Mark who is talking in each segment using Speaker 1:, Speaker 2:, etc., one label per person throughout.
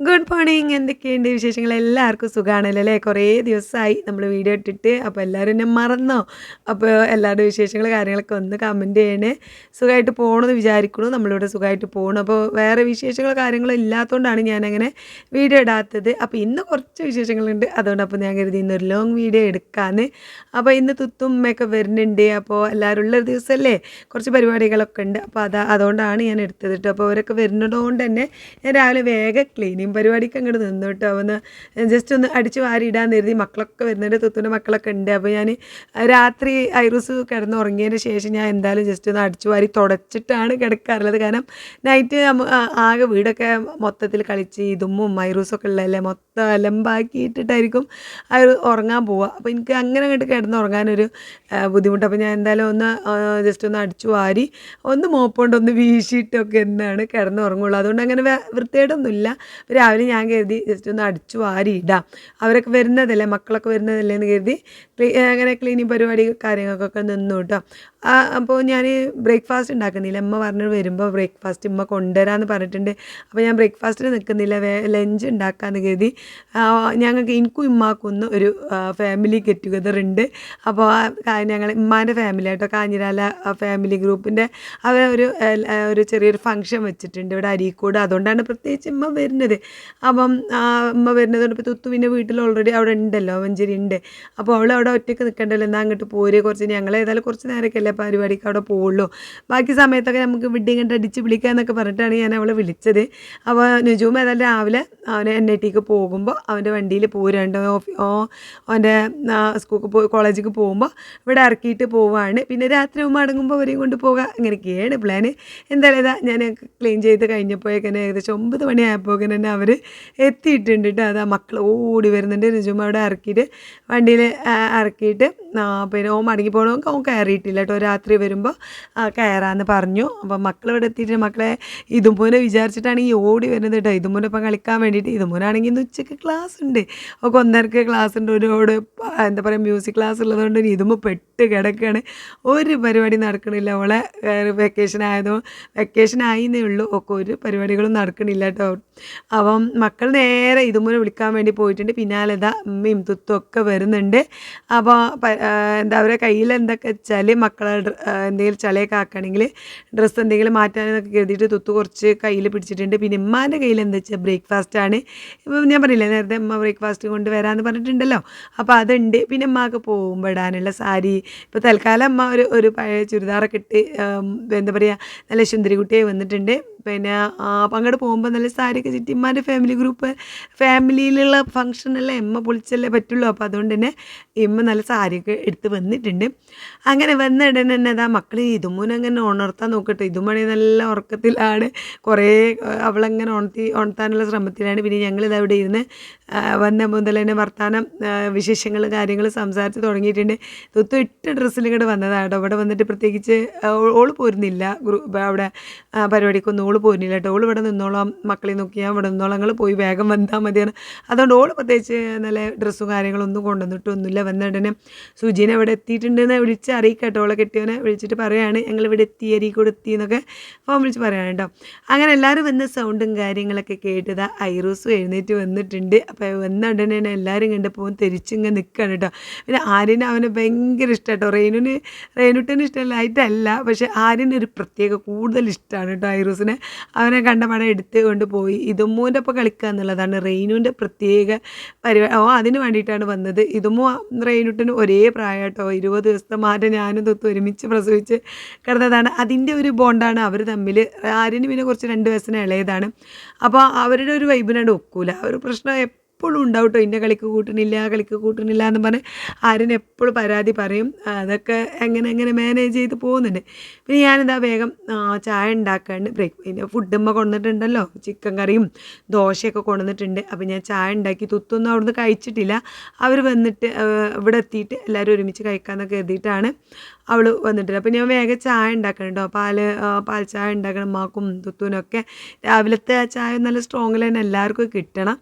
Speaker 1: Good morning എന്തൊക്കെയുണ്ട് വിശേഷങ്ങൾ? എല്ലാവർക്കും സുഖമാണല്ലോ അല്ലേ? കുറേ ദിവസമായി നമ്മൾ വീഡിയോ ഇട്ടിട്ട്. അപ്പോൾ എല്ലാവരും എന്നെ മറന്നോ? അപ്പോൾ എല്ലാവരുടെ വിശേഷങ്ങൾ കാര്യങ്ങളൊക്കെ ഒന്ന് കമന്റ് ചെയ്യണേ. സുഖമായിട്ട് പോകണമെന്ന് വിചാരിക്കണു നമ്മളിവിടെ സുഖമായിട്ട് പോകണം അപ്പോൾ വേറെ വിശേഷങ്ങളോ കാര്യങ്ങളോ ഇല്ലാത്തതുകൊണ്ടാണ് ഞാനങ്ങനെ വീഡിയോ ഇടാത്തത്. അപ്പോൾ ഇന്ന് കുറച്ച് വിശേഷങ്ങളുണ്ട്. അതുകൊണ്ട് അപ്പോൾ ഞാൻ കരുതി ഇന്നൊരു ലോങ് വീഡിയോ എടുക്കാമെന്ന് അപ്പോൾ ഇന്ന് തുത്തുമ്മയൊക്കെ വരുന്നുണ്ട്. അപ്പോൾ എല്ലാവരും ഉള്ളൊരു ദിവസമല്ലേ? കുറച്ച് പരിപാടികളൊക്കെ ഉണ്ട്. അപ്പോൾ അതാ അതുകൊണ്ടാണ് ഞാൻ എടുത്തത് കേട്ടോ. അപ്പോൾ അവരൊക്കെ വരുന്നതുകൊണ്ട് തന്നെ ഞാൻ രാവിലെ വേഗം ക്ലീനിങ് പരിപാടിക്ക് അങ്ങോട്ട് നിന്നു കേട്ടോ ജസ്റ്റ് ഒന്ന് അടിച്ച് വാരിയിടാൻ കരുതി മക്കളൊക്കെ വരുന്നുണ്ട് തുത്തുന്റെ മക്കളൊക്കെ ഉണ്ട്. അപ്പോൾ ഞാൻ രാത്രി ഐറൂസ് കിടന്ന് ഉറങ്ങിയതിന് ശേഷം ഞാൻ എന്തായാലും ജസ്റ്റ് ഒന്ന് അടിച്ച് വാരി തുടച്ചിട്ടാണ് കിടക്കാറുള്ളത്. കാരണം നൈറ്റ് ആകെ വീടൊക്കെ മൊത്തത്തിൽ കളിച്ച് ഇതുമ്മും ഐറൂസൊക്കെ ഉള്ളതല്ലേ? മൊത്തം അലമ്പാക്കിയിട്ടിട്ടായിരിക്കും അവർ ഉറങ്ങാൻ പോവുക. അപ്പോൾ എനിക്ക് അങ്ങനെ അങ്ങോട്ട് കിടന്ന് ഉറങ്ങാനൊരു ആ, ബുദ്ധിമുട്ട്. അപ്പോൾ ഞാൻ എന്തായാലും ഒന്ന് ജസ്റ്റ് ഒന്ന് അടിച്ചു വാരി ഒന്ന് മോപ്പുകൊണ്ട് ഒന്ന് വീശിയിട്ടൊക്കെ എന്നാണ് കിടന്നുറങ്ങുള്ളൂ. അതുകൊണ്ട് അങ്ങനെ വൃത്തിയായിട്ടൊന്നുമില്ല രാവിലെ ഞാൻ കരുതി ജസ്റ്റ് ഒന്ന് അടിച്ചു വാരി ഇടാം. അവരൊക്കെ വരുന്നതല്ലേ? മക്കളൊക്കെ വരുന്നതല്ലേ എന്ന് കരുതി അങ്ങനെ ക്ലീനിങ് പരിപാടി കാര്യങ്ങൾക്കൊക്കെ നിന്നു കേട്ടോ അപ്പോൾ ഞാൻ ബ്രേക്ക്ഫാസ്റ്റ് ഉണ്ടാക്കുന്നില്ല അമ്മ പറഞ്ഞു വരുമ്പോൾ ബ്രേക്ക്ഫാസ്റ്റ് ഉമ്മ കൊണ്ടുവരാമെന്ന് പറഞ്ഞിട്ടുണ്ട്. അപ്പോൾ ഞാൻ ബ്രേക്ക്ഫാസ്റ്റിന് നിൽക്കുന്നില്ല വേ ലഞ്ച് ഉണ്ടാക്കാമെന്ന് കരുതി. ഞങ്ങൾക്ക് എനിക്കും ഉമ്മാക്കുന്ന ഒരു ഫാമിലി ഗെറ്റ് ടുഗദർ ഉണ്ട് അപ്പോൾ ഞങ്ങൾ ഉമ്മാന്റെ ഫാമിലി ആയിട്ടോ കാഞ്ഞിരാല ഫാമിലി ഗ്രൂപ്പിന്റെ അവർ ഒരു ഒരു ചെറിയൊരു ഫംഗ്ഷൻ വെച്ചിട്ടുണ്ട്. ഇവിടെ അരീക്കോട്. അതുകൊണ്ടാണ് പ്രത്യേകിച്ച് ഉമ്മ വരുന്നത്. അപ്പം ഉമ്മ വരുന്നത് കൊണ്ട് ഇപ്പോൾ തുത്തു പിന്നെ വീട്ടിൽ ഓൾറെഡി അവിടെ ഉണ്ടല്ലോ മഞ്ചേരി ഉണ്ട് അപ്പോൾ അവൾ അവിടെ ഒറ്റയ്ക്ക് നിൽക്കണ്ടല്ലോ എന്നാൽ അങ്ങോട്ട് പോരെ. കുറച്ച് ഞങ്ങൾ ഏതായാലും കുറച്ച് നേരമൊക്കെ അല്ലേ പരിപാടിക്ക് അവിടെ പോവുള്ളൂ. ബാക്കി സമയത്തൊക്കെ നമുക്ക് വിഡി ഇങ്ങോട്ട് അടിച്ച് വിളിക്കാന്നൊക്കെ പറഞ്ഞിട്ടാണ് ഞാൻ അവളെ വിളിച്ചത്. അപ്പോൾ നുജൂം ഏതായാലും രാവിലെ അവൻ എൻ ഐ ടിക്ക് പോകുമ്പോൾ അവന്റെ വണ്ടിയിൽ പോരുണ്ട് അവന്റെ സ്കൂൾക്ക് പോയി കോളേജിലേക്ക് പോകുമ്പോൾ ഇവിടെ ഇറക്കിയിട്ട് പോവാണ്. പിന്നെ രാത്രി മടങ്ങുമ്പോൾ അവരെയും കൊണ്ട് പോകുക അങ്ങനെയൊക്കെയാണ് പ്ലാന് എന്തായാലും ഇതാ ഞാൻ ക്ലീൻ ചെയ്ത് കഴിഞ്ഞപ്പോഴേക്കന്നെ ഏകദേശം ഒമ്പത് മണിയായപ്പോൾ തന്നെ അവർ എത്തിയിട്ടുണ്ട് കേട്ടോ അതാ മക്കൾ ഓടി വരുന്നുണ്ട്. നിജുമ്മ അവിടെ ഇറക്കിയിട്ട് വണ്ടിയിൽ ഇറക്കിയിട്ട് പിന്നെ ഓ മടങ്ങി പോകണമെങ്കിൽ ഓൻ കയറിയിട്ടില്ല കേട്ടോ രാത്രി വരുമ്പോൾ കയറാമെന്ന് പറഞ്ഞു. അപ്പം മക്കൾ ഇവിടെ എത്തിയിട്ട് മക്കളെ ഇതുപോലെ വിചാരിച്ചിട്ടാണ് ഈ ഓടി വരുന്നത് കേട്ടോ ഇതുപോലെ ഇപ്പം കളിക്കാൻ വേണ്ടിയിട്ട് ഇതുപോലാണെങ്കിൽ ഇന്ന് ഉച്ചയ്ക്ക് ക്ലാസ് ഉണ്ട്. ഒക്കെ ഒന്നരക്ക് ക്ലാസ് ഉണ്ട്. ഒരുപാട് എന്താ പറയുക മ്യൂസിക് ക്ലാസ് ഉള്ളതുകൊണ്ട് ഇതുമ്പോൾ പെട്ട് കിടക്കുകയാണ് ഒരു പരിപാടി നടക്കണില്ല. അവളെ വെക്കേഷൻ ആയതോ വെക്കേഷൻ ആയിന്നേ ഉള്ളൂ. ഒക്കെ ഒരു പരിപാടികളും നടക്കണില്ല കേട്ടോ അപ്പം മക്കൾ നേരെ ഇതുപോലെ വിളിക്കാൻ വേണ്ടി പോയിട്ടുണ്ട്. പിന്നാലെ ഇതാ അമ്മയും തുത്തും ഒക്കെ വരുന്നുണ്ട്. അപ്പോൾ എന്താ അവരുടെ കയ്യിൽ എന്തൊക്കെ വെച്ചാൽ മക്കളെ എന്തെങ്കിലും ചളയൊക്കെ ആക്കുകയാണെങ്കിൽ ഡ്രസ്സ് എന്തെങ്കിലും മാറ്റാനൊക്കെ കരുതിയിട്ട് തുത്തു കുറച്ച് കയ്യിൽ പിടിച്ചിട്ടുണ്ട്. പിന്നെ ഉമ്മാന്റെ കയ്യിൽ എന്താ വെച്ചാൽ ബ്രേക്ക്ഫാസ്റ്റ് ആണ് ഇപ്പം ഞാൻ പറഞ്ഞില്ലേ നേരത്തെ ഉമ്മ ബ്രേക്ക്ഫാസ്റ്റ് കൊണ്ട് വരാമെന്ന് പറഞ്ഞിട്ടുണ്ടല്ലോ. അപ്പോൾ അതുണ്ട്. പിന്നെ ഉമ്മക്ക് പോകുമ്പോൾ ഇടാനുള്ള സാരി. ഇപ്പോൾ തൽക്കാലം അമ്മ ഒരു ഒരു പഴയ ചുരിദാറൊക്കെ ഇട്ട് എന്താ പറയുക നല്ല സുന്ദരി കുട്ടിയായി വന്നിട്ടുണ്ട്. പിന്നെ അങ്ങോട്ട് പോകുമ്പോൾ നല്ല സാരിയൊക്കെ ചുറ്റി ഉമ്മാന്റെ ഫാമിലി ഗ്രൂപ്പ് ഫാമിലിയിലുള്ള ഫംഗ്ഷനല്ലേ എമ്മ പൊളിച്ചല്ലേ പറ്റുള്ളൂ. അപ്പോൾ അതുകൊണ്ട് തന്നെ ഇമ്മ നല്ല സാരിയൊക്കെ എടുത്ത് വന്നിട്ടുണ്ട്. അങ്ങനെ വന്ന ഉടനെ തന്നെ അതാ മക്കൾ ഇതുമൂന അങ്ങനെ ഉണർത്താൻ നോക്കട്ടെ. ഇതുമണി നല്ല ഉറക്കത്തിലാണ്. കുറേ അവളങ്ങനെ ഉണർത്തി ഉണർത്താനുള്ള ശ്രമത്തിലാണ്. പിന്നെ ഞങ്ങളിതവിടെ ഇരുന്ന് വന്ന മുതൽ തന്നെ വർത്തമാനം വിശേഷങ്ങൾ കാര്യങ്ങൾ സംസാരിച്ച് തുടങ്ങിയിട്ടുണ്ട്. തൊത്തും എട്ട് ഡ്രസ്സിൽ ഇങ്ങോട്ട് വന്നതാണ് കേട്ടോ. ഇവിടെ വന്നിട്ട് പ്രത്യേകിച്ച് ഓൾ പോരുന്നില്ല. അവിടെ പരിപാടിക്കൊന്നും ഓൾ പോരുന്നില്ല കേട്ടോ. ഓൾ ഇവിടെ നിന്നോളാം മക്കളെ നോക്കിയാൽ ഇവിടെ നിന്നോളാം നിങ്ങൾ പോയി വേഗം വന്നാൽ മതിയാണ് അതുകൊണ്ട് ഓൾ പ്രത്യേകിച്ച് നല്ല ഡ്രസ്സും കാര്യങ്ങളൊന്നും കൊണ്ടുവന്നിട്ടൊന്നുമില്ല. വന്ന ഉടനെ സുജീനെ ഇവിടെ എത്തിയിട്ടുണ്ടെന്ന് വിളിച്ച് അറിയിക്കട്ടോ ഓളെ കെട്ടിയവനെ വിളിച്ചിട്ട് പറയാണ് ഞങ്ങൾ ഇവിടെ എത്തി അരീക്കോട് എത്തി എന്നൊക്കെ ഫോൺ വിളിച്ച് പറയാണ് കേട്ടോ. അങ്ങനെ എല്ലാവരും വന്ന സൗണ്ടും കാര്യങ്ങളൊക്കെ കേട്ടതാ ഐറൂസും എഴുന്നേറ്റ് വന്നിട്ടുണ്ട്. അപ്പോൾ വന്ന ഉടനെ എല്ലാവരും കണ്ടപ്പോൾ തിരിച്ചിങ്ങനെ നിൽക്കുകയാണ് കേട്ടോ പിന്നെ ആര്യന് അവനെ ഭയങ്കര ഇഷ്ടം കേട്ടോ റെയിനുവിന് റെയിനുട്ടിന് ഇഷ്ടമല്ലായിട്ടല്ല പക്ഷേ ആര്യന് ഒരു പ്രത്യേക കൂടുതൽ ഇഷ്ടമാണ് കേട്ടോ ഐറൂസിനെ. അവനെ കണ്ട പടം എടുത്ത് കൊണ്ട് പോയി. ഇതുമ്മൂന്റെ ഒപ്പം കളിക്കുക എന്നുള്ളതാണ് റെയിനുവിന്റെ പ്രത്യേക പരിപാടി ഓ അതിന് വേണ്ടിയിട്ടാണ് വന്നത്. ഇതുമ്മു റെയിനുട്ടിന് ഒരേ പ്രായം കേട്ടോ ഇരുപത് ദിവസത്തെ മാറ്റം ഞാനും തൊത്ത് ഒരുമിച്ച് പ്രസവിച്ച് കിടന്നതാണ്. അതിന്റെ ഒരു ബോണ്ടാണ് അവർ തമ്മിൽ ആര്യന് പിന്നെ കുറച്ച് രണ്ട് വയസ്സിന് ഇളയതാണ്. അപ്പോൾ അവരുടെ ഒരു വൈബിനാണ് ഒക്കൂല. ഒരു പ്രശ്നം എപ്പോഴും ഉണ്ടാവും കേട്ടോ ഇന്ന കളിക്ക് കൂട്ടണില്ല കളിക്ക് കൂട്ടണില്ല എന്ന് പറഞ്ഞ് ആര്യൻ എപ്പോഴും പരാതി പറയും. അതൊക്കെ എങ്ങനെ എങ്ങനെ മാനേജ് ചെയ്ത് പോകുന്നുണ്ട്. പിന്നെ ഞാനെന്താ വേഗം ചായ ഉണ്ടാക്കാണ്ട് ബ്രേക്ക് പിന്നെ ഫുഡുമ്മ കൊണ്ടുവന്നിട്ടുണ്ടല്ലോ. ചിക്കൻ കറിയും ദോശയൊക്കെ കൊണ്ടുവന്നിട്ടുണ്ട്. അപ്പോൾ ഞാൻ ചായ ഉണ്ടാക്കി തുത്തൊന്നും അവിടുന്ന് കഴിച്ചിട്ടില്ല. അവർ വന്നിട്ട് ഇവിടെ എത്തിയിട്ട് എല്ലാവരും ഒരുമിച്ച് കഴിക്കാമെന്നൊക്കെ കരുതിയിട്ടാണ് അവൾ വന്നിട്ടില്ല. അപ്പോൾ ഞാൻ വേഗം ചായ ഉണ്ടാക്കണം കേട്ടോ പാൽ പാൽ ചായ ഉണ്ടാക്കണം മാക്കും തുത്തൂനൊക്കെ രാവിലത്തെ ചായ നല്ല സ്ട്രോങ്ങിൽ തന്നെ എല്ലാവർക്കും കിട്ടണം.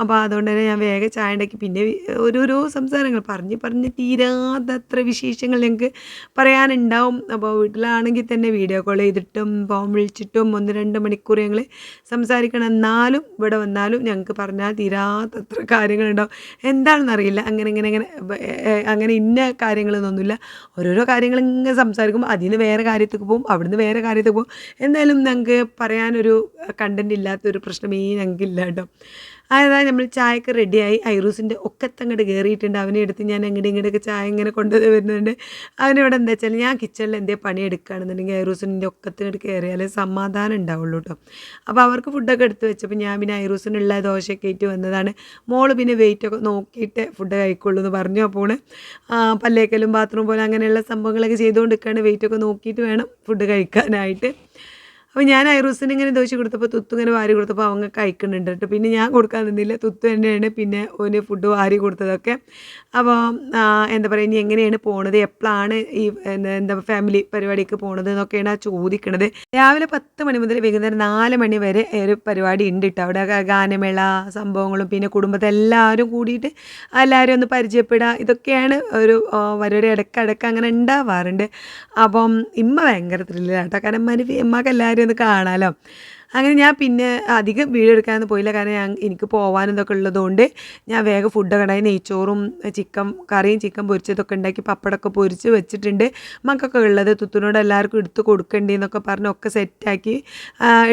Speaker 1: അപ്പോൾ അതുകൊണ്ട് തന്നെ ഞാൻ വേഗം ചായ ഉണ്ടാക്കി. പിന്നെ ഓരോരോ സംസാരങ്ങൾ പറഞ്ഞ് പറഞ്ഞ് തീരാത്തത്ര വിശേഷങ്ങൾ ഞങ്ങൾക്ക് പറയാനുണ്ടാവും. അപ്പോൾ വീട്ടിലാണെങ്കിൽ തന്നെ വീഡിയോ കോൾ ചെയ്തിട്ടും ഫോൺ വിളിച്ചിട്ടും ഒന്ന് രണ്ട് മണിക്കൂർ ഞങ്ങൾ സംസാരിക്കണം. എന്നാലും ഇവിടെ വന്നാലും ഞങ്ങൾക്ക് പറഞ്ഞാൽ തീരാത്തത്ര കാര്യങ്ങളുണ്ടാവും. എന്താണെന്നറിയില്ല. അങ്ങനെ ഇങ്ങനെ ഏ, അങ്ങനെ ഇന്ന കാര്യങ്ങളൊന്നുമില്ല. ഓരോരോ കാര്യങ്ങൾ ഇങ്ങനെ സംസാരിക്കും അതിൽ നിന്ന് വേറെ കാര്യത്തേക്ക് പോകും അവിടുന്ന് വേറെ കാര്യത്തേക്ക് പോകും. എന്തായാലും ഞങ്ങൾക്ക് പറയാനൊരു കണ്ടന്റ് ഇല്ലാത്തൊരു പ്രശ്നമേ ഞങ്ങൾക്കില്ല കേട്ടോ. അതായത് നമ്മൾ ചായക്ക് റെഡിയായി ഐറൂസിന്റെ ഒക്കത്തങ്ങോട്ട് കയറിയിട്ടുണ്ട് അവനെ എടുത്ത് ഞാൻ അങ്ങോട്ട് ഇങ്ങോട്ടൊക്കെ ചായ ഇങ്ങനെ കൊണ്ടുവന്ന് വരുന്നുണ്ട്. അവനിവിടെ എന്താ വെച്ചാൽ ഞാൻ കിച്ചണിൽ എന്തേ പണി എടുക്കുകയാണെന്നുണ്ടെങ്കിൽ ഐറൂസിന്റെ ഒക്കത്തിനോട് കയറിയാലേ സമാധാനം ഉണ്ടാവുള്ളൂ കേട്ടോ അപ്പോൾ അവർക്ക് ഫുഡൊക്കെ എടുത്ത് വെച്ചപ്പോൾ ഞാൻ പിന്നെ ഐറൂസിനുള്ള ദോശയൊക്കെ ആയിട്ട് വന്നതാണ്. മോൾ പിന്നെ വെയിറ്റൊക്കെ നോക്കിയിട്ട് ഫുഡ് കഴിക്കുള്ളൂ എന്ന് പറഞ്ഞു അപ്പോൾ പല്ലേക്കലും ബാത്റൂം പോലെ അങ്ങനെയുള്ള സംഭവങ്ങളൊക്കെ ചെയ്തുകൊണ്ടിരിക്കുകയാണ് വെയിറ്റൊക്കെ നോക്കിയിട്ട് വേണം ഫുഡ് കഴിക്കാനായിട്ട്. അപ്പോൾ ഞാൻ ഐറൂസിന് ഇങ്ങനെ ദോശ കൊടുത്തപ്പോൾ തുത്തു ഇങ്ങനെ വാരി കൊടുത്തപ്പോൾ അവങ്ങ കഴിക്കുന്നുണ്ട് കേട്ടോ. പിന്നെ ഞാൻ കൊടുക്കാൻ നിന്നില്ല. തുത്തു തന്നെയാണ് പിന്നെ ഓന് ഫുഡ് വാരി കൊടുത്തതൊക്കെ. അപ്പോൾ എന്താ പറയുക ഇനി എങ്ങനെയാണ് പോണത്? എപ്പോഴാണ് ഈ എന്താ ഫാമിലി പരിപാടിക്ക് പോണത് എന്നൊക്കെയാണ് ആ ചോദിക്കണത്. രാവിലെ പത്ത് മണി മുതൽ വൈകുന്നേരം നാല് മണി വരെ ഒരു പരിപാടി ഉണ്ട് കേട്ടോ. അവിടെ ഗാനമേള സംഭവങ്ങളും പിന്നെ കുടുംബത്തെ എല്ലാവരും കൂടിയിട്ട് എല്ലാവരും ഒന്ന് പരിചയപ്പെടുക. ഇതൊക്കെയാണ് ഒരു പരിപാടി ഇടയ്ക്കിടയ്ക്ക് അങ്ങനെ ഉണ്ടാവാറുണ്ട്. അപ്പം ഇമ്മ ഭയങ്കര ത്രില്ലാണ് കേട്ടോ കാരണം എല്ലാവരും ഒന്ന് കാണാമല്ലോ അങ്ങനെ ഞാൻ പിന്നെ അധികം വീഡിയോ എടുക്കാനൊന്നും പോയില്ല. കാരണം ഞാൻ എനിക്ക് പോകാനും ഇതൊക്കെ ഉള്ളതുകൊണ്ട് ഞാൻ വേഗം ഫുഡ് കടായി നെയ്ച്ചോറും ചിക്കൻ കറിയും ചിക്കൻ പൊരിച്ചതൊക്കെ ഉണ്ടാക്കി പപ്പടമൊക്കെ പൊരിച്ച് വെച്ചിട്ടുണ്ട്. മക്കൾക്ക് ഉള്ളത് തുത്തുനോട് എല്ലാവർക്കും എടുത്ത് കൊടുക്കണ്ടേ എന്നൊക്കെ പറഞ്ഞ് ഒക്കെ സെറ്റാക്കി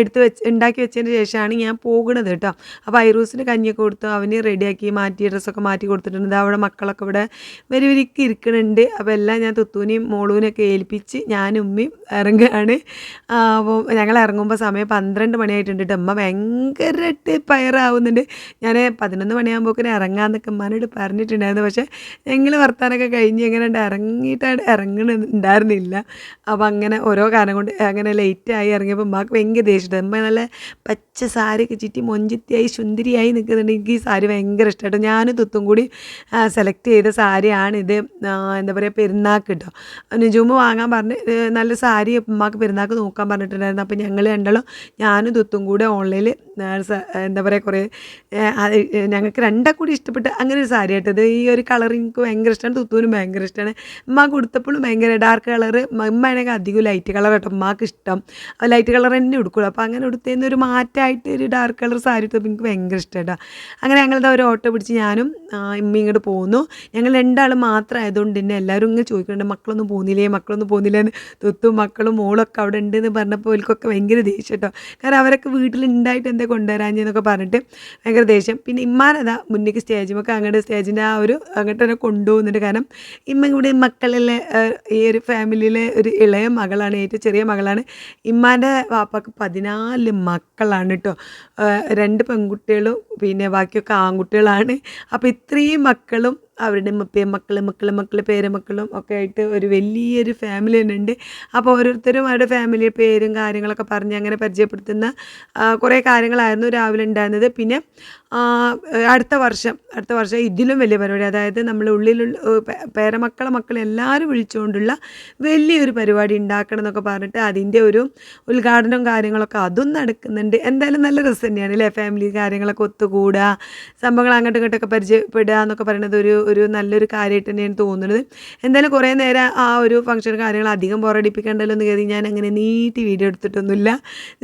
Speaker 1: എടുത്ത് വെച്ച് ഉണ്ടാക്കി വെച്ചതിന് ശേഷമാണ് ഞാൻ പോകുന്നത് കേട്ടോ. അപ്പോൾ ഐറൂസിന് കഞ്ഞിയൊക്കെ കൊടുത്തു അവന് റെഡിയാക്കി മാറ്റി ഡ്രസ്സൊക്കെ മാറ്റി കൊടുത്തിട്ടുണ്ട്. അവിടെ മക്കളൊക്കെ ഇവിടെ വരിവരിക്ക് ഇരിക്കുന്നുണ്ട്. അപ്പോൾ എല്ലാം ഞാൻ തുത്തൂനെയും മോളൂനെയൊക്കെ ഏൽപ്പിച്ച് ഞാനും ഉമ്മയും ഇറങ്ങുകയാണ്. അപ്പോൾ ഞങ്ങൾ ഇറങ്ങുമ്പോൾ സമയം പന്ത്രണ്ട് മണിയായിട്ടുണ്ട് കേട്ടോ അമ്മ ഭയങ്കരമായിട്ട് പയറാവുന്നുണ്ട്. ഞാൻ പതിനൊന്ന് മണിയാകുമ്പോഴേക്കും ഇറങ്ങാമെന്നൊക്കെ ഉമ്മാനോട് പറഞ്ഞിട്ടുണ്ടായിരുന്നു. പക്ഷേ ഞങ്ങൾ വർത്താനൊക്കെ കഴിഞ്ഞ് ഉണ്ട് ഇറങ്ങിയിട്ടാണ് ഇറങ്ങുന്നുണ്ടായിരുന്നില്ല അപ്പോൾ അങ്ങനെ ഓരോ കാരണം കൊണ്ട് അങ്ങനെ ലേറ്റായി ഇറങ്ങിയപ്പോൾ അമ്മയ്ക്ക് ഭയങ്കര ദേഷ്യമുണ്ട് അമ്മ നല്ല പച്ച സാരിയൊക്കെ ചുറ്റി മൊഞ്ചത്തിയായി സുന്ദരിയായി നിൽക്കുന്നുണ്ട് എനിക്ക് ഈ സാരി ഭയങ്കര ഇഷ്ടമായിട്ട് ഞാനും തുത്തും കൂടി സെലക്ട് ചെയ്ത സാരിയാണിത് എന്താ പറയുക പെരുന്നാൾക്ക് കേട്ടോ നിജുമ് വാങ്ങാൻ പറഞ്ഞ് നല്ല സാരി അമ്മയ്ക്ക് പെരുന്നാൾക്ക് നോക്കാൻ പറഞ്ഞിട്ടുണ്ടായിരുന്നു. അപ്പോൾ ഞങ്ങൾ രണ്ടാളും ഞാനും തുത്തും കൂടെ ഓൺലൈനിൽ എന്താ പറയുക കുറേ ഞങ്ങൾക്ക് രണ്ടാ കൂടി ഇഷ്ടപ്പെട്ട് അങ്ങനെ ഒരു സാരി ആയിട്ടത് ഈ ഒരു കളർ എനിക്ക് ഭയങ്കര ഇഷ്ടമാണ്. തുത്തൂനും ഭയങ്കര ഇഷ്ടമാണ്. ഉമ്മ കൊടുത്തപ്പോഴും ഭയങ്കര ഡാർക്ക് കളർ ഉമ്മയാണെങ്കിൽ അധികം ലൈറ്റ് കളർ കേട്ടോ. ഉമ്മക്ക് ഇഷ്ടം. ലൈറ്റ് കളർ തന്നെ എടുക്കുള്ളൂ അപ്പോൾ അങ്ങനെ എടുത്തതിന് ഒരു മാറ്റായിട്ട് ഒരു ഡാർക്ക് കളർ സാരി എടുത്തപ്പോൾ എനിക്ക് ഭയങ്കര ഇഷ്ടമായിട്ടാ അങ്ങനെ ഞങ്ങളിതാ ഒരു ഓട്ടോ പിടിച്ച് ഞാനും ആ, ഇമ്മയും ഇങ്ങോട്ട് പോകുന്നു ഞങ്ങൾ രണ്ടാളും മാത്രമായതുകൊണ്ട് തന്നെ എല്ലാവരും ഇങ്ങനെ ചോദിക്കുന്നുണ്ട് മക്കളൊന്നും പോകുന്നില്ലേ മക്കളൊന്നും പോകുന്നില്ലേ എന്ന്. തുത്തും മക്കളും മോളൊക്കെ അവിടെ ഉണ്ട് എന്ന് പറഞ്ഞപ്പോൾ അവർക്കൊക്കെ ഭയങ്കര ദേഷ്യം കേട്ടോ കാരണം അവരൊക്കെ വീട്ടിലുണ്ടായിട്ട് എന്താ കൊണ്ടുവരാഞ്ഞെന്നൊക്കെ പറഞ്ഞിട്ട് ഭയങ്കര ദേഷ്യം. പിന്നെ ഇമ്മാനതാ മുന്നേക്ക് സ്റ്റേജുമൊക്കെ അങ്ങോട്ട് സ്റ്റേജിന്റെ ആ ഒരു അങ്ങോട്ട് തന്നെ കൊണ്ടുപോകുന്നുണ്ട്. കാരണം ഇമ്മ ഇവിടെ മക്കളിലെ ഈ ഒരു ഫാമിലിയിലെ ഒരു ഇളയ മകളാണ് ഏറ്റവും ചെറിയ മകളാണ്. ഇമ്മാന്റെ വാപ്പാക്ക് പതിനാല് മക്കളാണ് കേട്ടോ രണ്ട് പെൺകുട്ടികളും പിന്നെ ബാക്കിയൊക്കെ ആൺകുട്ടികളാണ്. അപ്പോൾ ഇത്രയും മക്കളും അവരുടെ മക്കൾ മക്കൾ മക്കൾ പേരമക്കളും ഒക്കെ ആയിട്ട് ഒരു വലിയൊരു ഫാമിലി തന്നെ ഉണ്ട്. അപ്പോൾ ഓരോരുത്തരും അവരുടെ ഫാമിലി പേരും കാര്യങ്ങളൊക്കെ പറഞ്ഞ് അങ്ങനെ പരിചയപ്പെടുത്തുന്ന കുറേ കാര്യങ്ങളായിരുന്നു രാവിലെ ഉണ്ടായിരുന്നത്. പിന്നെ അടുത്ത വർഷം അടുത്ത വർഷം ഇതിലും വലിയ പരിപാടി അതായത് നമ്മൾ ഉള്ളിലുള്ള പേരമക്കളെ മക്കളെ എല്ലാവരും വിളിച്ചുകൊണ്ടുള്ള വലിയൊരു പരിപാടി ഉണ്ടാക്കണം എന്നൊക്കെ പറഞ്ഞിട്ട് അതിന്റെ ഒരു ഉദ്ഘാടനവും കാര്യങ്ങളൊക്കെ അതും നടക്കുന്നുണ്ട്. എന്തായാലും നല്ല രസം തന്നെയാണ് അല്ലേ? ഫാമിലി കാര്യങ്ങളൊക്കെ ഒത്തുകൂടുക സംഭവങ്ങൾ അങ്ങോട്ടും ഇങ്ങോട്ടൊക്കെ പരിചയപ്പെടുക എന്നൊക്കെ പറയുന്നത് ഒരു ഒരു നല്ലൊരു കാര്യമായിട്ട് തന്നെയാണ് തോന്നുന്നത്. എന്തായാലും കുറേ നേരം ആ ഒരു ഫംഗ്ഷൻ കാര്യങ്ങൾ അധികം ബോറടിപ്പിക്കേണ്ടല്ലോ എന്ന് കരുതി ഞാൻ അങ്ങനെ നീട്ടി വീഡിയോ എടുത്തിട്ടൊന്നുമില്ല.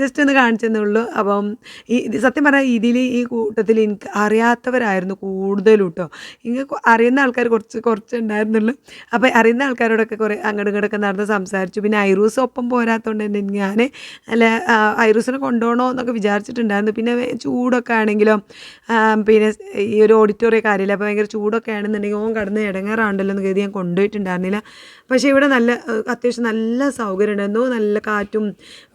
Speaker 1: ജസ്റ്റ് ഒന്ന് കാണിച്ചെന്നേ ഉള്ളൂ. അപ്പം ഈ സത്യം പറഞ്ഞാൽ ഇതിൽ ഈ കൂട്ടത്തിൽ എനിക്ക് അറിയാത്തവരായിരുന്നു കൂടുതലും കേട്ടോ ഇങ്ങനെ അറിയുന്ന ആൾക്കാർ കുറച്ച് കുറച്ച് ഉണ്ടായിരുന്നുള്ളൂ അപ്പോൾ അറിയുന്ന ആൾക്കാരോടൊക്കെ കുറേ അങ്ങോട്ടും ഇങ്ങോട്ടൊക്കെ നടന്ന് സംസാരിച്ചു. പിന്നെ ഐറൂസ് ഒപ്പം പോരാത്തതുകൊണ്ട് തന്നെ ഞാൻ അല്ല ഐറൂസിനെ കൊണ്ടുപോകണോ എന്നൊക്കെ വിചാരിച്ചിട്ടുണ്ടായിരുന്നു. പിന്നെ ചൂടൊക്കെ ആണെങ്കിലും പിന്നെ ഈ ഒരു ഓഡിറ്റോറിയ കാര്യമില്ല അപ്പോൾ ഭയങ്കര ചൂടൊക്കെ ആണെന്നുണ്ടെങ്കിൽ ഓൻ കടന്ന് ഇടങ്ങാറാണ്ടല്ലോ എന്ന് കരുതി ഞാൻ കൊണ്ടുപോയിട്ടുണ്ടായിരുന്നില്ല പക്ഷേ ഇവിടെ നല്ല അത്യാവശ്യം നല്ല സൗകര്യം ഉണ്ടായിരുന്നു. നല്ല കാറ്റും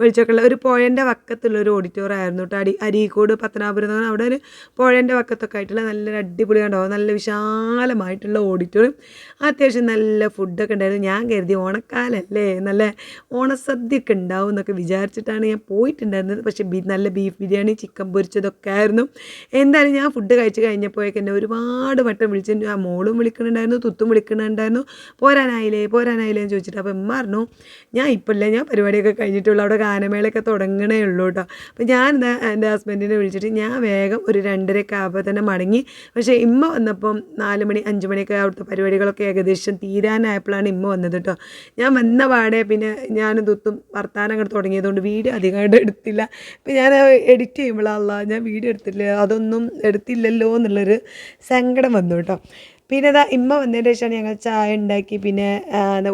Speaker 1: വെളിച്ചമൊക്കെ ഉള്ള ഒരു പുഴന്റെ വക്കത്തുള്ള ഒരു ഓഡിറ്റോറിയം കേട്ടോ. അടി അരീക്കോട് പത്തനാപുരം അവിടെ ഒരു പുഴേന്റെ വക്കത്തൊക്കെ ആയിട്ടുള്ള നല്ലൊരു അടിപൊളി കണ്ടോ? നല്ല വിശാലമായിട്ടുള്ള ഓഡിറ്റോറിയം. അത്യാവശ്യം നല്ല ഫുഡൊക്കെ ഉണ്ടായിരുന്നു. ഞാൻ കരുതി ഓണക്കാലല്ലേ നല്ല ഓണസദ്യയൊക്കെ ഉണ്ടാവും എന്നൊക്കെ വിചാരിച്ചിട്ടാണ് ഞാൻ പോയിട്ടുണ്ടായിരുന്നത്. പക്ഷേ നല്ല ബീഫ് ബിരിയാണി ചിക്കൻ പൊരിച്ചതൊക്കെ ആയിരുന്നു. എന്തായാലും ഞാൻ ഫുഡ് കഴിച്ച് കഴിഞ്ഞപ്പോഴേക്ക് എന്നെ ഒരുപാട് വട്ടം വിളിച്ചു ആ മോളും വിളിക്കുന്നുണ്ടായിരുന്നു തുത്തും വിളിക്കുന്നുണ്ടായിരുന്നു പോരാനായില്ലേ പോരാനായില്ലേ? എന്ന് ചോദിച്ചിട്ട് അപ്പോൾ ഉമ്മ പറഞ്ഞു ഞാൻ ഇപ്പോഴല്ലേ ഞാൻ പരിപാടിയൊക്കെ കഴിഞ്ഞിട്ടുള്ളൂ. അവിടെ ഗാനമേളയൊക്കെ തുടങ്ങണേ ഉള്ളൂ കേട്ടോ അപ്പോൾ ഞാൻ എന്റെ ഹസ്ബൻഡിനെ വിളിച്ചിട്ട് ഞാൻ വേഗം ഒരു രണ്ടരയൊക്കെ ആകുമ്പോൾ തന്നെ മടങ്ങി. പക്ഷേ ഇമ്മ വന്നപ്പം നാല് മണി അഞ്ച് മണിയൊക്കെ അവിടുത്തെ പരിപാടികളൊക്കെ ഏകദേശം തീരാനായപ്പോഴാണ് ഇമ്മ വന്നത് കേട്ടോ. ഞാൻ വന്ന പാടെ പിന്നെ ഞാൻ ദുത്തും വർത്താനം അങ്ങോട്ട് തുടങ്ങിയതുകൊണ്ട് വീഡിയോ അധികമായിട്ട് എടുത്തില്ല. ഇപ്പം ഞാൻ എഡിറ്റ് ചെയ്യുമ്പോഴല്ല ഞാൻ വീഡിയോ എടുത്തില്ല. അതൊന്നും എടുത്തില്ലല്ലോ എന്നുള്ളൊരു സങ്കടം വന്നു കേട്ടോ. പിന്നെ ഇതാ ഇമ്മ വന്നതിന് ശേഷമാണ് ഞങ്ങൾ ചായ ഉണ്ടാക്കി. പിന്നെ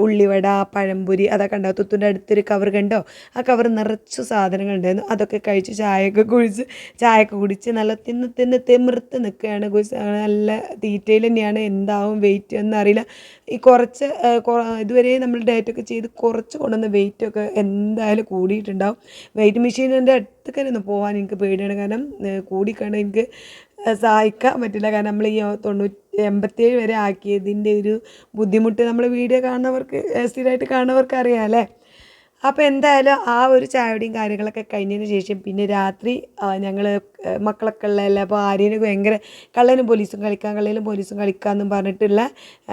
Speaker 1: ഉള്ളിവട പഴംപൊരി അതൊക്കെ ഉണ്ടാവും. തുത്തുന്റെ അടുത്തൊരു കവർ കണ്ടോ? ആ കവർ നിറച്ച് സാധനങ്ങൾ ഉണ്ടായിരുന്നു. അതൊക്കെ കഴിച്ച് ചായയൊക്കെ കുടിച്ച് ചായയൊക്കെ കുടിച്ച് നല്ല തിന്ന് തിന്ന് തിമിർത്ത് നിൽക്കുകയാണ് കുഴിച്ച് നല്ല തീറ്റയിൽ തന്നെയാണ് എന്താവും വെയിറ്റ് എന്നറിയില്ല. ഈ കുറച്ച് ഇതുവരെ നമ്മൾ ഡയറ്റൊക്കെ ചെയ്ത് കുറച്ച് കൊണ്ടുവന്ന വെയിറ്റൊക്കെ എന്തായാലും കൂടിയിട്ടുണ്ടാവും. വെയിറ്റ് മെഷീനിന്റെ അടുത്തൊക്കെ ഒന്ന് പോകാൻ എനിക്ക് പേടിയാണ്. കാരണം കൂടിക്കണ്ട് എനിക്ക് സഹായിക്കാൻ പറ്റില്ല. കാരണം നമ്മൾ ഈ തൊണ്ണൂറ്റി എൺപത്തേഴ് വരെ ആക്കിയതിന്റെ ഒരു ബുദ്ധിമുട്ട് നമ്മൾ വീഡിയോ കാണുന്നവർക്ക് സ്ഥിരമായിട്ട് കാണുന്നവർക്ക് അറിയാം അല്ലേ? അപ്പോൾ എന്തായാലും ആ ഒരു ചായയുടെയും കാര്യങ്ങളൊക്കെ കഴിഞ്ഞതിന് ശേഷം പിന്നെ രാത്രി ഞങ്ങൾ മക്കളൊക്കെ ഉള്ളതല്ലേ അപ്പോൾ ആര്യന് ഭയങ്കര കള്ളനും പോലീസും കളിക്കാൻ കള്ളനും പോലീസും കളിക്കാമെന്നും പറഞ്ഞിട്ടുള്ള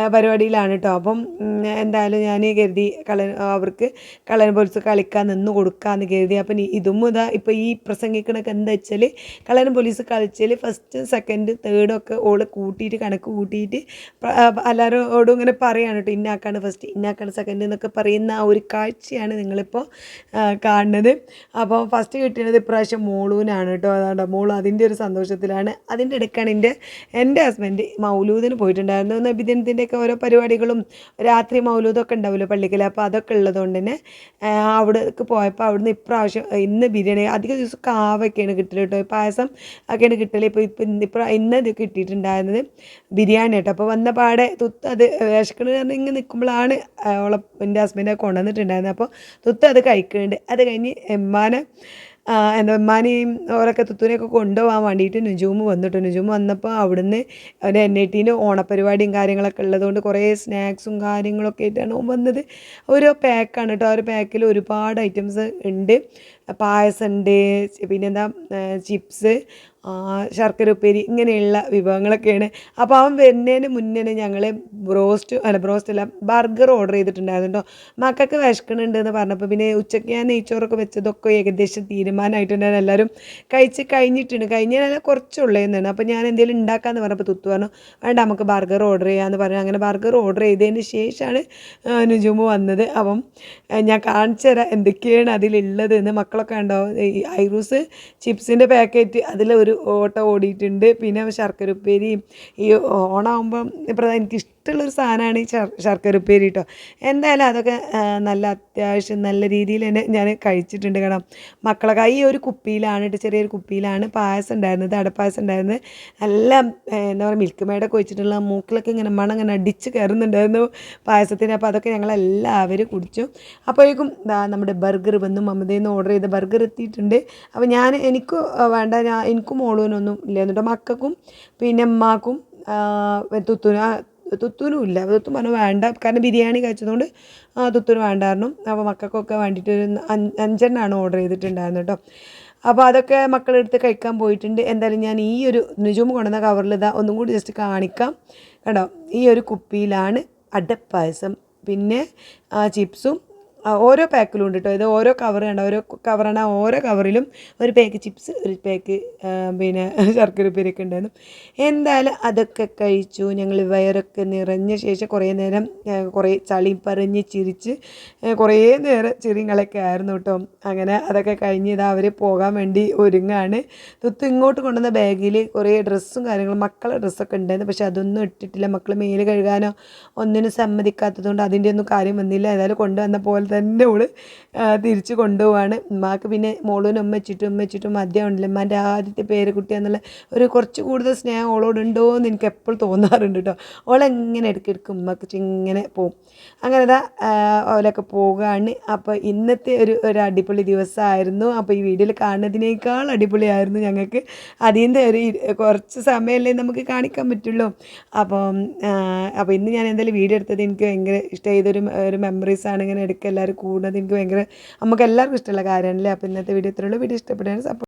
Speaker 1: പരിപാടിയിലാണ് കേട്ടോ അപ്പം എന്തായാലും ഞാൻ കരുതി കള്ളൻ അവർക്ക് കള്ളനും പോലീസും കളിക്കാൻ നിന്ന് കൊടുക്കാമെന്ന് കരുതി. അപ്പം ഇതും ഇതാ ഇപ്പോൾ ഈ പ്രസംഗിക്കണൊക്കെ എന്താ വെച്ചാൽ കള്ളനും പോലീസ് കളിച്ചാൽ ഫസ്റ്റ് സെക്കൻഡ് തേർഡും ഒക്കെ ഓൾ കൂട്ടിയിട്ട് കണക്ക് കൂട്ടിയിട്ട് എല്ലാവരോടും ഇങ്ങനെ പറയുകയാണ് കേട്ടോ ഇന്നാക്കാണ് ഫസ്റ്റ് ഇന്നാക്കാണ് സെക്കൻഡ് എന്നൊക്കെ പറയുന്ന ആ ഒരു കാഴ്ചയാണ് നിങ്ങളിപ്പോൾ ആ, കാണുന്നത്. അപ്പോൾ ഫസ്റ്റ് കിട്ടിയത് ഇപ്രാവശ്യം മോളൂനാണ് കേട്ടോ. അതാണ്ട് മോൾ അതിന്റെ ഒരു സന്തോഷത്തിലാണ്. അതിന്റെ ഇടയ്ക്കാണ് എന്റെ എന്റെ ഹസ്ബൻഡ് മൗലൂദിന് പോയിട്ടുണ്ടായിരുന്നു നബിദിനത്തിന്റെയൊക്കെ ഓരോ പരിപാടികളും രാത്രി മൗലൂദൊക്കെ ഉണ്ടാവുമല്ലോ പള്ളിക്കൽ അപ്പോൾ അതൊക്കെ ഉള്ളതുകൊണ്ട് തന്നെ അവിടേക്ക് പോയപ്പോൾ അവിടുന്ന് ഇപ്രാവശ്യം ഇന്ന് ബിരിയാണി അധിക ദിവസം കാവൊക്കെയാണ് കിട്ടൽ കേട്ടോ. പായസം ഒക്കെയാണ് കിട്ടൽ ഇപ്പോൾ ഇപ്പം ഇപ്പം ഇന്ന് ഇത് കിട്ടിയിട്ടുണ്ടായിരുന്നത് ബിരിയാണി കേട്ടോ. അപ്പോൾ വന്ന പാടെ തുത്ത് അത് വിശക്കണ കാരണം ഇങ്ങനെ നിൽക്കുമ്പോഴാണ് ഓളെ എന്റെ ഹസ്ബൻഡ് കൊണ്ടുവന്നിട്ടുണ്ടായിരുന്നത്. അപ്പോൾ തുത്ത് അത് കഴിക്കുന്നുണ്ട്. അത് കഴിഞ്ഞ് എമ്മാനെ എന്താ ഉമ്മാനെയും ഓരൊക്കെ തുത്തുനെയൊക്കെ കൊണ്ടുപോകാൻ വേണ്ടിയിട്ട് നുജൂമ് വന്നിട്ട്. നുജൂമ് വന്നപ്പോൾ അവിടുന്ന് ഒരു എൻ ഐ ടീന്റെ ഓണപ്പരിപാടിയും കാര്യങ്ങളൊക്കെ ഉള്ളതുകൊണ്ട് കുറേ സ്നാക്സും കാര്യങ്ങളൊക്കെ ആയിട്ടാണ് ഓൻ വന്നത്. ഓരോ പാക്കാണ് കേട്ടോ. ആ ഒരു പാക്കിൽ ഒരുപാട് ഐറ്റംസ് ഉണ്ട്. പായസം ഉണ്ട് പിന്നെന്താ ചിപ്സ് ശർക്കര ഉപ്പേരി ഇങ്ങനെയുള്ള വിഭവങ്ങളൊക്കെയാണ്. അപ്പോൾ അവൻ വരുന്നതിന് മുന്നേ ഞങ്ങൾ ബ്രോസ്റ്റ് അല്ല ബ്രോസ്റ്റ് അല്ല ബർഗർ ഓർഡർ ചെയ്തിട്ടുണ്ടായിരുന്നു കേട്ടോ മക്കൾക്ക് വിശക്കണുണ്ട് എന്ന് പറഞ്ഞപ്പോൾ പിന്നെ ഉച്ചയ്ക്ക് ഞാൻ നെയ്ച്ചോറൊക്കെ വെച്ചതൊക്കെ ഏകദേശം തീരുമാനമായിട്ടുണ്ടായിരുന്നു. എല്ലാവരും കഴിച്ച് കഴിഞ്ഞിട്ടുണ്ട്. കഴിഞ്ഞാൽ കുറച്ചുള്ളതെന്നാണ് അപ്പോൾ ഞാൻ എന്തെങ്കിലും ഉണ്ടാക്കാമെന്ന് പറഞ്ഞപ്പോൾ തുത്തു പറഞ്ഞു വേണ്ട നമുക്ക് ബർഗർ ഓർഡർ ചെയ്യാമെന്ന് പറഞ്ഞു. അങ്ങനെ ബർഗർ ഓർഡർ ചെയ്തതിന് ശേഷമാണ് നുജുമു വന്നത്. അപ്പം ഞാൻ കാണിച്ചു തരാം എന്തൊക്കെയാണ് അതിലുള്ളത് എന്ന്. മക്കളൊക്കെ ഉണ്ടാവും ഐറൂസ് ചിപ്സിന്റെ പാക്കറ്റ് അതിലൊരു ഓട്ട ഓടിയിട്ടുണ്ട്. പിന്നെ ശർക്കര ഉപ്പേരിയും ഈ ഓണാകുമ്പം ഇപ്പം എനിക്ക് ഇഷ്ടമുള്ളൊരു സാധനമാണ് ഈ ശർ ശർക്കര ഉപ്പേരി കേട്ടോ എന്തായാലും അതൊക്കെ നല്ല അത്യാവശ്യം നല്ല രീതിയിൽ തന്നെ ഞാൻ കഴിച്ചിട്ടുണ്ട്. കാരണം മക്കളൊക്കെ ഈ ഒരു കുപ്പിയിലാണ് കേട്ടോ ചെറിയൊരു കുപ്പിയിലാണ് പായസം ഉണ്ടായിരുന്നത് അടപ്പായസം ഉണ്ടായിരുന്നത്. നല്ല എന്താ പറയുക മിൽക്ക് മേടൊക്കെ വെച്ചിട്ടുള്ള മൂക്കിലൊക്കെ ഇങ്ങനെ മണം ഇങ്ങനെ അടിച്ച് കയറുന്നുണ്ടായിരുന്നു പായസത്തിന്. അപ്പോൾ അതൊക്കെ ഞങ്ങൾ എല്ലാവരും കുടിച്ചു. അപ്പോഴേക്കും നമ്മുടെ ബർഗർ വന്നു. മമതയിൽ ഓർഡർ ചെയ്ത ബർഗർ എത്തിയിട്ടുണ്ട്. അപ്പോൾ ഞാൻ എനിക്ക് വേണ്ട ഞാൻ എനിക്കും ഓളുവിനൊന്നും ഇല്ലായിരുന്നു കേട്ടോ മക്കൾക്കും പിന്നെ ഉമ്മാക്കും തുത്തുന തുത്തൂനും ഇല്ല. തുത്തു പറഞ്ഞു വേണ്ട. കാരണം ബിരിയാണി കഴിച്ചതുകൊണ്ട് ആ തുത്തൂന് വേണ്ടായിരുന്നു അപ്പോൾ മക്കൾക്കൊക്കെ വേണ്ടിയിട്ട് ഒരു അഞ്ചെണ്ണാണ് ഓർഡർ ചെയ്തിട്ടുണ്ടായിരുന്നു കേട്ടോ. അപ്പോൾ അതൊക്കെ മക്കളെടുത്ത് കഴിക്കാൻ പോയിട്ടുണ്ട്. എന്തായാലും ഞാൻ ഈ ഒരു നിജവും കൊണ്ടുവന്ന കവറിൽ ഇതാ ഒന്നും കൂടി ജസ്റ്റ് കാണിക്കാം. കേട്ടോ ഈ ഒരു കുപ്പിയിലാണ് അടപ്പായസം. പിന്നെ ചിപ്സും ഓരോ പാക്കിലും ഉണ്ട് കേട്ടോ ഇത് ഓരോ കവർ കണ്ട ഓരോ കവറാണ് ഓരോ കവറിലും ഒരു പാക്ക് ചിപ്സ് ഒരു പാക്ക് പിന്നെ ശർക്കര ഉപ്പേരിയൊക്കെ ഉണ്ടായിരുന്നു. എന്തായാലും അതൊക്കെ കഴിച്ചു. ഞങ്ങൾ വയറൊക്കെ നിറഞ്ഞ ശേഷം കുറേ നേരം കുറേ ചളി പറഞ്ഞ് ചിരിച്ച് കുറേ നേരം ചിരിങ്ങളൊക്കെ ആയിരുന്നു കേട്ടോ അങ്ങനെ അതൊക്കെ കഴിഞ്ഞ് ഇതാ അവർ പോകാൻ വേണ്ടി ഒരുങ്ങാണ്. തുത്ത് ഇങ്ങോട്ട് കൊണ്ടുവന്ന ബാഗിൽ കുറേ ഡ്രസ്സും കാര്യങ്ങളും മക്കളുടെ ഡ്രസ്സൊക്കെ ഉണ്ടായിരുന്നു. പക്ഷേ അതൊന്നും ഇട്ടിട്ടില്ല. മക്കൾ മേൽ കഴുകാനോ ഒന്നിനും സമ്മതിക്കാത്തതുകൊണ്ട് അതിന്റെ ഒന്നും കാര്യം വന്നില്ല. ഏതായാലും കൊണ്ടുവന്ന പോലെ തന്നെ ഓൾ തിരിച്ചു കൊണ്ടുപോവാണ്. ഉമ്മാക്ക് പിന്നെ മോളൂനും ഉമ്മച്ചിട്ടും ഉമ്മച്ചിട്ടും മദ്യം ഉണ്ടല്ലോ. ഉമ്മാന്റെ ആദ്യത്തെ പേര് കുട്ടിയെന്നുള്ള ഒരു കുറച്ച് കൂടുതൽ സ്നേഹം ഓളോട് ഉണ്ടോ എന്ന് എനിക്ക് എപ്പോഴും തോന്നാറുണ്ട് കേട്ടോ ഓളെങ്ങനെ ഇടയ്ക്കിടയ്ക്ക് ഉമ്മക്ക് ഇങ്ങനെ പോവും. അങ്ങനെ ആ, ഓലൊക്കെ പോവുകയാണ് അപ്പോൾ ഇന്നത്തെ ഒരു ഒരു അടിപൊളി ദിവസമായിരുന്നു. അപ്പോൾ ഈ വീഡിയോയിൽ കാണുന്നതിനേക്കാൾ അടിപൊളിയായിരുന്നു ഞങ്ങൾക്ക്. അതിന്റെ ഒരു കുറച്ച് സമയമല്ലേ നമുക്ക് കാണിക്കാൻ പറ്റുള്ളൂ. അപ്പം അപ്പോൾ ഇന്ന് ഞാൻ എന്തായാലും വീഡിയോ എടുത്തത് എനിക്ക് ഭയങ്കര ഇഷ്ടം. ചെയ്തൊരു ഒരു മെമ്മറീസാണ് ഇങ്ങനെ എടുക്കുക എല്ലാവരും കൂടുന്നത് എനിക്ക് ഭയങ്കര നമുക്ക് എല്ലാവർക്കും ഇഷ്ടമുള്ള കാര്യമാണല്ലേ? അപ്പോൾ ഇന്നത്തെ വീഡിയോ ഇത്രയുള്ളൂ വീഡിയോ ഇഷ്ടപ്പെടുകയാണ് സപ്പോർട്ട്